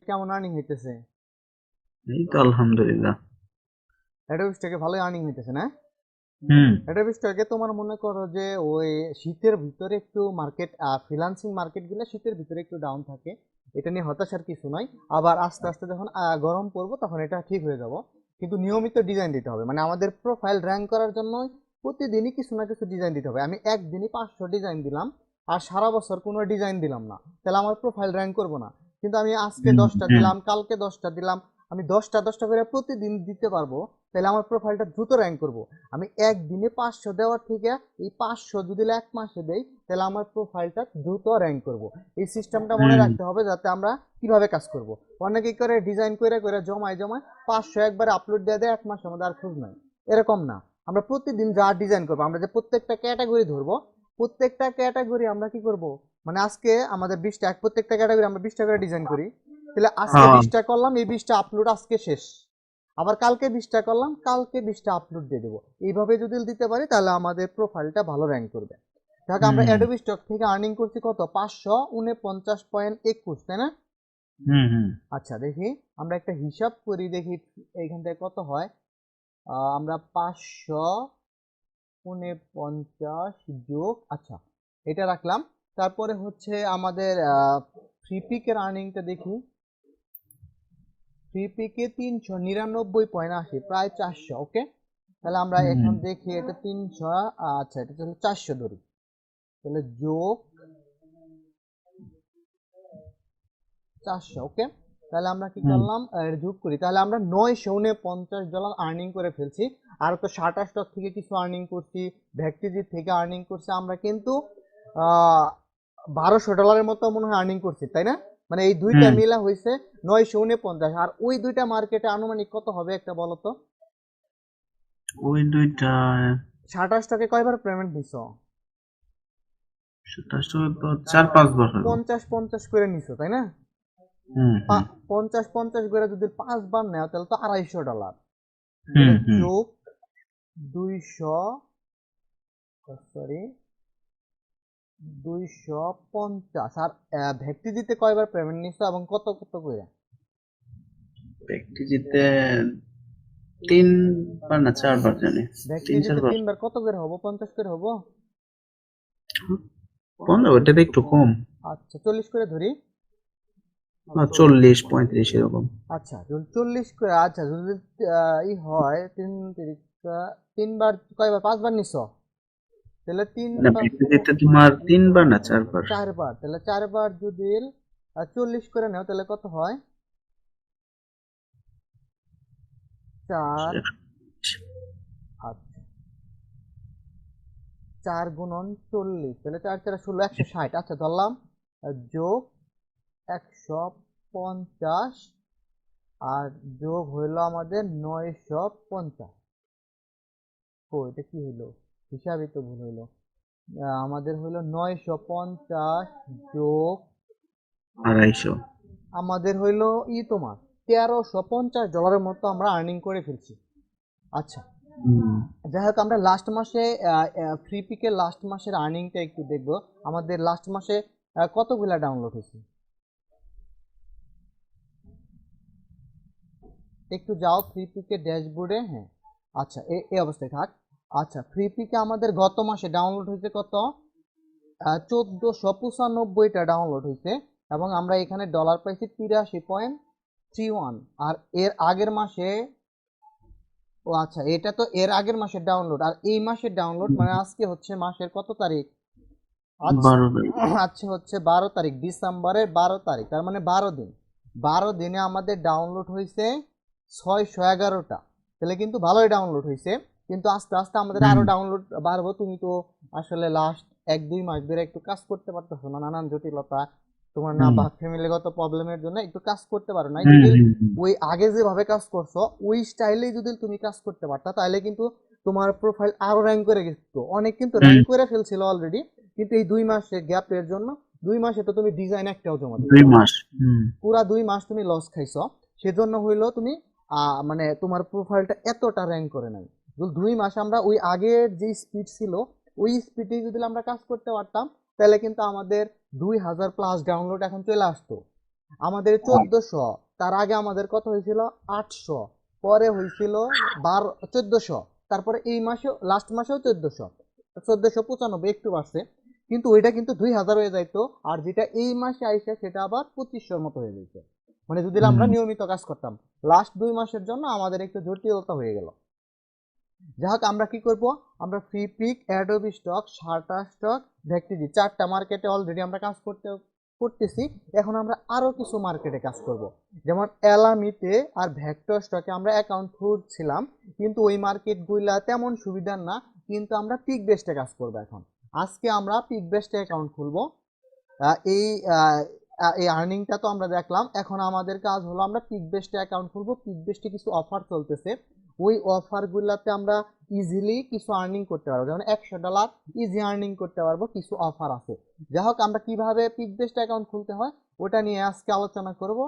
কেমন আর্নিং হইতেছে এই তো আলহামদুলিল্লাহ। ভালোই আর্নিং হইতেছে না? হুম। তোমার মনে করো যে ওই শীতের ভিতরে একটু মার্কেট ফ্রিল্যান্সিং মার্কেটগুলো শীতের ভিতরে একটু ডাউন থাকে। এটা নিয়ে হতাশার কিছু নয়। আবার আস্তে আস্তে যখন গরম পড়ব তখন এটা ঠিক হয়ে যাব। কিন্তু নিয়মিত ডিজাইন দিতে হবে। মানে আমাদের প্রোফাইল র্যাঙ্ক করার জন্য প্রতিদিনই কিছু না কিছু ডিজাইন দিতে হবে। আমি একদিনই পাঁচশো ডিজাইন দিলাম আর সারা বছর কোনো ডিজাইন দিলাম না। তাহলে আমার প্রোফাইল র্যাঙ্ক করব না। কিন্তু আমি আজকে দশটা দিলাম কালকে দশটা দিলাম আমি দশটা দশটা করে প্রতিদিন দিতে পারব তাহলে আমার প্রোফাইলটা দ্রুত র্যাঙ্ক করব। আমি একদিনে পাঁচশো দেওয়ার থেকে এই পাঁচশো যদি এক মাসে দেই তাহলে আমার প্রোফাইলটা দ্রুত র্যাঙ্ক করব। এই সিস্টেমটা মনে রাখতে হবে যাতে আমরা কীভাবে কাজ করব। অনেকে করে ডিজাইন করে করে জমায় জমায় পাঁচশো একবারে আপলোড দিয়ে দেয় এক মাসের মধ্যে আর খোঁজ নাই। এরকম না। আমরা প্রতিদিন যা ডিজাইন করব আমরা যে প্রত্যেকটা ক্যাটাগরি ধরবো প্রত্যেকটা ক্যাটাগরি আমরা কি করব? মানে আজকে আমাদের বিশটা এক প্রত্যেকটা ক্যাটাগরি আমরা বিশটা করে ডিজাইন করি। তাহলে আজকে হ্যাঁ। বিশটা করলাম এই বিশটা আপলোড আজকে শেষ। আবার কালকে বিশটা করলাম কালকে বিশটা আপলোড দিয়ে দেবো। এইভাবে যদি দিতে পারি তাহলে আমাদের প্রোফাইলটা ভালো র্যাঙ্ক করবে। দেখ আমরা অ্যাডোবি স্টক থেকে আর্নিং করছি কত? পাঁচশো উনপঞ্চাশ পয়েন্ট একুশ তাই না? আচ্ছা দেখি। আমরা একটা হিসাব করি দেখি এইখান থেকে কত হয়। আহ, আমরা পাঁচশো উনপঞ্চাশ যোগ আচ্ছা এটা রাখলাম। তারপরে হচ্ছে আমাদের ফ্রি পিকের আর্নিংটা দেখি। ফ্রি পিকে তিনশো নিরানব্বই পয়েন্ট আশি প্রায় চারশো ওকে তাহলে আমরা এখন দেখি এটা তিনশো আচ্ছা এটা তাহলে চারশো ধরি। তাহলে যোগ চারশো ওকে তাহলে আমরা কি করলাম? যোগ করি। তাহলে আমরা নয় নয়শো পঞ্চাশ ডলার আর্নিং করে ফেলছি। আর তো সাটা স্টক থেকে কিছু আর্নিং করছি ভ্যাকটিজি থেকে আর্নিং করছি। আমরা কিন্তু বারোশো ডলারের মতো মনে হয় আর্নিং করছি তাই না? মানে এই দুইটা। মিলা হয়েছে নয়শো পঞ্চাশ আর ওই দুইটা মার্কেটে আনুমানিক কত হবে একটা বলো তো? ওই দুইটা কয়বার পেমেন্ট চার পাঁচ বার পঞ্চাশ পঞ্চাশ করে নিছো তাই না? পঞ্চাশ পঞ্চাশ করে যদি পাঁচবার নেও তাহলে তো আড়াইশো ডলার যোগ দুইশো সরি দুইশো পঞ্চাশ। আর ভ্যাক্টি দিতে কয়বার পেমেন্ট নিছো এবং কত কত করে? ব্যক্তি জিতে তিন বার না চারবার জানি। তিন দিতে চারবার। তিনবার কত করে হব? পঞ্চাশ করে হব? পনেরো ওটাতে একটু কম। আচ্ছা চল্লিশ করে ধরি। চল্লিশ পঁয়ত্রিশ এরকম। আচ্ছা চল্লিশ করে আচ্ছা যদি ই হয় তিন তিরিশ তিনবার কয়বার? পাঁচবার নিছো? তাহলে তিন না ব্যক্তি জিতে তোমার তিনবার না চারবার? চারবার তাহলে চারবার যদি চল্লিশ করে নাও তাহলে কত হয়? চার আচ্ছা চার গুণন চল্লিশ তাহলে চার চার ষোলো একশো ষাট। আচ্ছা ধরলাম যোগ একশো পঞ্চাশ আর যোগ হইল আমাদের নয়শো পঞ্চাশ। ও এটা কি হইল? হিসাবই তো ভুল হইল। আমাদের হইল নয়শো পঞ্চাশ যোগ আড়াইশো। আমাদের হইল ই তোমার তেরোশো পঞ্চাশ ডলারের মতো আমরা আর্নিং করে ফেলছি। আচ্ছা। যাই হোক আমরা লাস্ট মাসে ফ্রি পিকের লাস্ট মাসের আর্নিংটা একটু দেখব। আমাদের লাস্ট মাসে কতগুলা ডাউনলোড হয়েছে? একটু যাও ফ্রি পিকের ড্যাশবোর্ডে হ্যাঁ। আচ্ছা এই অবস্থায় থাক। আচ্ছা ফ্রি পিকে আমাদের গত মাসে ডাউনলোড হয়েছে কত? চোদ্দোশো পঁচানব্বইটা ডাউনলোড হয়েছে এবং আমরা এখানে ডলার পাইছি তিরাশি পয়েন্ট থ্রি ওয়ান। আর এর আগের মাসে ও আচ্ছা এটা তো এর আগের মাসের ডাউনলোড আর এই মাসের ডাউনলোড মানে আজকে হচ্ছে মাসের কত তারিখ? আচ্ছা তারিখ। আচ্ছা হচ্ছে বারো তারিখ ডিসেম্বরের বারো তারিখ। তার মানে বারো দিন। বারো দিনে আমাদের ডাউনলোড হয়েছে ছয়শো এগারোটা। তাহলে কিন্তু ভালোই ডাউনলোড হয়েছে। কিন্তু আস্তে আস্তে আমাদের আরও ডাউনলোড বাড়বো। তুমি তো আসলে লাস্ট এক দুই মাস ধরে একটু কাজ করতে পারতেছো না নানান জটিলতা। তোমার না বা ফ্যামিলিগত প্রবলেমের জন্য একটু কাজ করতে পারো না। যদি। ওই আগে যেভাবে কাজ করছ ওই স্টাইলেই যদি তুমি কাজ করতে পারতা তাহলে কিন্তু তোমার প্রোফাইল আরও র্যাঙ্ক করে গেত। অনেক কিন্তু র্যাঙ্ক করে ফেলছিল অলরেডি কিন্তু এই দুই মাসের গ্যাপের জন্য দুই মাসে তো তুমি ডিজাইন একটাও জমা দুই মাস পুরা দুই মাস তুমি লস খাইছো। সেজন্য হইল তুমি আহ, মানে তোমার প্রোফাইলটা এতটা র্যাঙ্ক করে নাই। দুই মাস আমরা ওই আগের যে স্পিড ছিল ওই স্পিডে যদি আমরা কাজ করতে পারতাম তাহলে কিন্তু আমাদের দুই হাজার প্লাস ডাউনলোড এখন চলে আসতো। আমাদের চোদ্দশো তার আগে আমাদের কত হয়েছিল? আটশো পরে হয়েছিল বারো চোদ্দশো তারপরে এই মাসে লাস্ট মাসেও চোদ্দশো চোদ্দশো পঁচানব্বই একটু বাড়ছে। কিন্তু ওইটা কিন্তু দুই হাজার হয়ে যাইতো আর যেটা এই মাসে আইসে সেটা আবার পঁচিশশোর মতো হয়ে যাইছে মানে যদি আমরা নিয়মিত কাজ করতাম লাস্ট দুই মাসের জন্য আমাদের একটু জটিলতা হয়ে গেল। যাই হোক, আমরা কি করব? আমরা Freepik Adobe Stock Shutterstock Vecteezy চারটা মার্কেটে অলরেডি আমরা কাজ করতে, করতেছি। এখন আমরা আরও কিছু মার্কেটে কাজ করব। যেমন অ্যালামিতে আর ভ্যাক্টর স্টকে আমরা অ্যাকাউন্ট খুলছিলাম কিন্তু ওই মার্কেটগুলা তেমন সুবিধার না, কিন্তু আমরা পিক বেস্টে কাজ করব এখন। আজকে আমরা পিক বেস্টে অ্যাকাউন্ট খুলবো এই এই আর্নিংটা তো আমরা দেখলাম। এখন আমাদের কাজ হলো আমরা পিক বেস্টে অ্যাকাউন্ট খুলবো। পিক বেস্টে কিছু অফার চলতেছে। ওই অফারগুলোতে আমরা ইজিলি কিছু আর্নিং করতে পারব। যেমন একশো ডলার ইজি আর্নিং করতে পারব, কিছু অফার আছে। যাই হোক, আমরা কীভাবে পিকবেস্ট অ্যাকাউন্ট খুলতে হয়, ওটা নিয়ে আজকে আলোচনা করব।